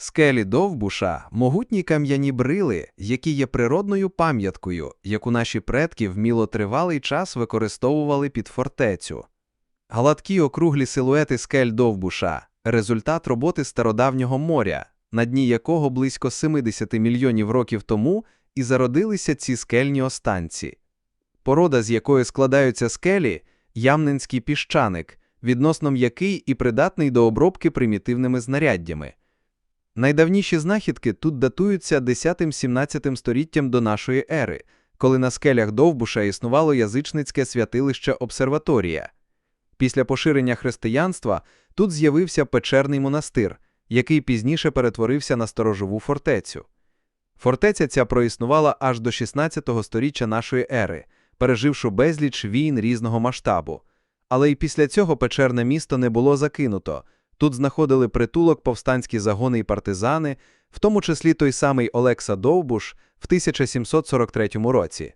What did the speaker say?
Скелі Довбуша могутні кам'яні брили, які є природною пам'яткою, яку наші предки вміло тривалий час використовували під фортецю. Гладкі округлі силуети скель Довбуша – результат роботи стародавнього моря, на дні якого близько 70 мільйонів років тому і зародилися ці скельні останці. Порода, з якої складаються скелі – ямненський піщаник, відносно м'який і придатний до обробки примітивними знаряддями. Найдавніші знахідки тут датуються 10-17 століттям до нашої ери, коли на скелях Довбуша існувало язичницьке святилище обсерваторія. Після поширення християнства тут з'явився печерний монастир, який пізніше перетворився на сторожову фортецю. Фортеця ця проіснувала аж до 16 століття нашої ери, переживши безліч війн різного масштабу. Але й після цього печерне місто не було закинуто. Тут знаходили притулок повстанські загони і партизани, в тому числі той самий Олекса Довбуш в 1743 році.